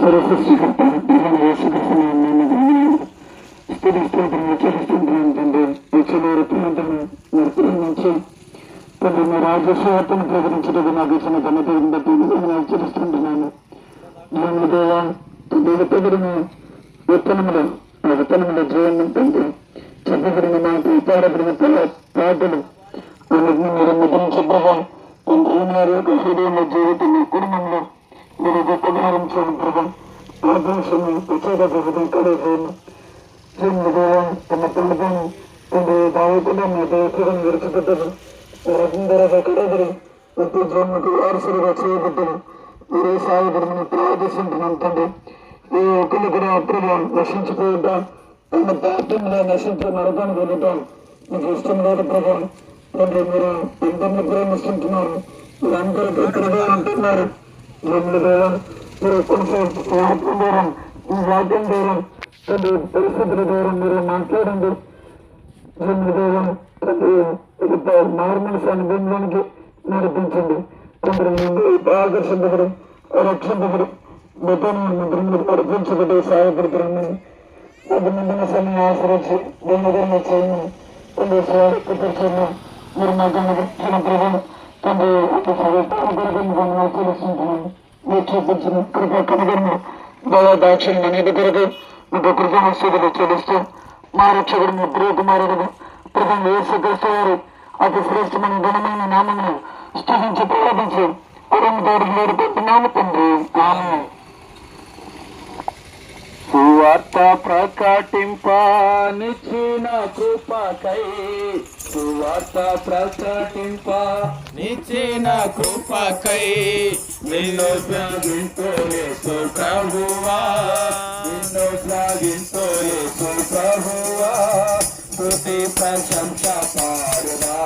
సర్వసృష్టికర్త దేవుని యేసుక్రీస్తు నామమున స్థుతిస్తుంటున్నాను చెల్లిస్తుంటున్నాను తండ్రి ఈ ప్రాంతం నుంచి తండ్రి మీ రాజ్యసేవతను ప్రకటించడానికి నాకు ఇచ్చిన ఘనతను బట్టి నేను చెల్లిస్తుంటున్నాను దేవుని దేవ తండ్రి పెదరిని విత్తనములు ఆ విత్తనముల జీవనం తండ్రి చెప్పబడిన మాట పాడబడిన పాటలు అన్నిటిని మీరు ముద్రించి తండ్రి యొక్క హృదయంలో జీవితంలో కుటుంబంలో మీరు గొప్పగా ఆరంభించిన ప్రభావం ఆకాశము ప్రత్యేక ప్రభుత్వం కలగజేయను దేవుని దేవ తమ పిల్లలను తండ్రి దావతులు మీ దేవతలను విడిచిపెట్టదు వారందరూ కడదరు ప్రతి జన్మకు వారసులుగా చేయబడ్డరు మీరే సాయపడమని ప్రార్థిస్తుంటున్నాం తండ్రి ఈ ఒకరు కూడా అప్పుడుగా నశించిపోతాం తమ పాపంలో నశించి నరకాన్ని వెళ్ళటం మీకు ఇష్టం లేదు ప్రభావం తండ్రి మీరు అందరిని ప్రేమిస్తుంటున్నారు మీరు అందరికీ ఉంటున్నారు రెండు దేవ కొంచెం వాక్యం ద్వారా ఈ వాక్యం ద్వారా తండ్రి పరిస్థితుల ద్వారా మీరు మాట్లాడండి. రెండు దేవ తండ్రి ఇది నార్మల్స్ అనుభవంలోనికి నడిపించండి. తండ్రి నుండి ఆకర్షింపబడి రక్షింపబడి గతాన్ని మంత్రులు నడిపించబడి సహాయపడుతున్నాను సమయం ఆశ్రయించి దేవుని చేయమని తండ్రి స్వాగతించిన మీరు మాకు అనుగ్రహించిన తండ్రి కొరకు తెలుసుకుంటున్నాను మీరు చూపించిన కృప కనుగొన్న దయా దాక్షిణ్యం అనేది కొరకు మీకు కృతజ్ఞతలు చెల్లిస్తూ మా రక్షకుడు మీ ప్రియ కుమారుడు ప్రభు యేసుక్రీస్తు వారు అతి శ్రేష్టమైన ఘనమైన నామమును స్థుతించి ప్రార్థించి అరుణ్ తోడు లేడు పెట్టున్నాము తండ్రి ఆమె సువార్త ప్రకటింప నిచ్చిన కృపకై. సువార్త ప్రకటింప నిచ్చిన కృపకై. నిన్ను శ్లాఘింతో యేసు ప్రభువా నిన్ను శ్లాఘింతో యేసు ప్రభువా స్తుతి ప్రశంస పాడురా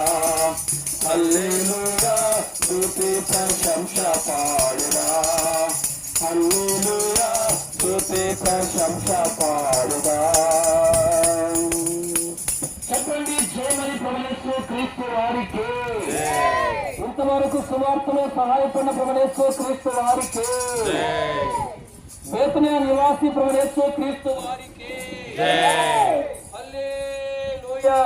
అల్లెలుగా స్తుతి ప్రశంస పాడురా అల్లు ప్రశంస పాడుగా చెప్పండి జయమని ప్రవణేశ్వర క్రీస్తు వారికి ఇంతవరకు సువార్తలో సహాయపడిన ప్రవణేశ్వర క్రీస్తు వారికి. వేతన నివాసి ప్రవణేశ్వర క్రీస్తు వారికి హల్లెలూయా.